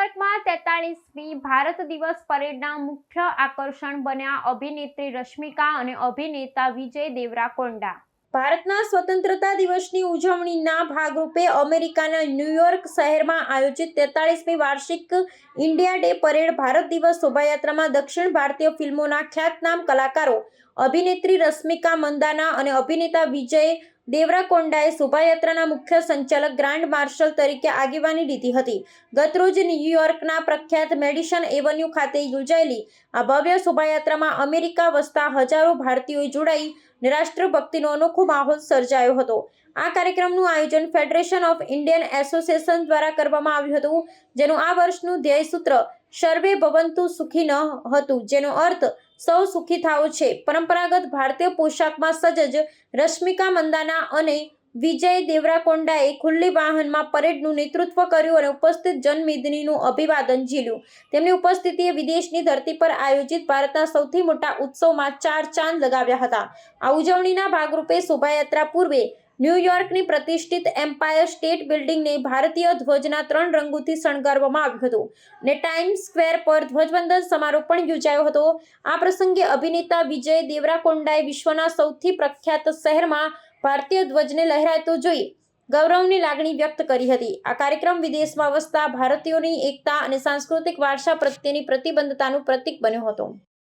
તેતાળીસમી ભારત દિવસ પરેડના મુખ્ય આકર્ષણ બન્યા અભિનેત્રી રશ્મિકા અને અભિનેતા વિજય દેવરાકોંડા. ભારતના સ્વતંત્રતા દિવસની ઉજવણીના ભાગરૂપે અમેરિકાના ન્યૂયોર્ક શહેરમાં આયોજિત તેતાળીસમી વાર્ષિક ઇન્ડિયા ડે પરેડ ભારત દિવસ શોભાયાત્રામાં દક્ષિણ ભારતીય ફિલ્મોના ખ્યાતનામ કલાકારો, અભિનેત્રી રશ્મિકા મંદાના અને અભિનેતા વિજય દેવરાકોંડાએ શોભાયાત્રાના મુખ્ય સંચાલક ગ્રાન્ડ માર્શલ તરીકે આગેવાની લીધી હતી. ગતરોજ ન્યૂયોર્કના પ્રખ્યાત મેડિસન એવન્યુ ખાતે યોજાયેલી આ ભવ્ય શોભાયાત્રામાં અમેરિકા વસતા હજારો ભારતીયોએ જોડાઈ રાષ્ટ્રભક્તિનો અનોખો માહોલ સર્જાયો હતો. આ કાર્યક્રમનું આયોજન ફેડરેશન ઓફ ઇન્ડિયન એસોસિએશન દ્વારા કરવામાં આવ્યું હતું, જેનું આ વર્ષનું ધ્યેયસૂત્ર સર્વે ભવંતુ સુખી ન હતું, જેનો અર્થ સૌ સુખી થાઓ છે. પરંપરાગત ભારતીય પોશાકમાં સજજ રશ્મિકા મંદાના અને વિજય દેવરાકોંડાએ ખુલ્લી વાહનમાં પરેડનું નેતૃત્વ કર્યું અને ઉપસ્થિત જનમેદનીનું અભિવાદન ઝીલ્યું. તેમની ઉપસ્થિતિએ વિદેશની ધરતી પર આયોજિત ભારતના સૌથી મોટા ઉત્સવમાં ચાર ચાંદ લગાવ્યા હતા. આ ઉજવણીના ભાગરૂપે શોભાયાત્રા પૂર્વે ન્યૂયોર્કની પ્રતિષ્ઠિત એમ્પાયર સ્ટેટ બિલ્ડિંગને ભારતીય ધ્વજના ત્રણ રંગોથી શણગારવામાં આવ્યું હતું ને ટાઈમ્સ સ્ક્વેર પર ધ્વજવંદન સમારોહ પણ યોજાયો હતો. આ પ્રસંગે અભિનેતા વિજય દેવરાકોંડાએ વિશ્વના સૌથી પ્રખ્યાત શહેરમાં ભારતીય ધ્વજને લહેરાતો જોઈ ગૌરવની લાગણી વ્યક્ત કરી હતી. આ કાર્યક્રમ વિદેશમાં વસતા ભારતીયોની એકતા અને સાંસ્કૃતિક વારસા પ્રત્યેની પ્રતિબદ્ધતાનું પ્રતીક બન્યો હતો.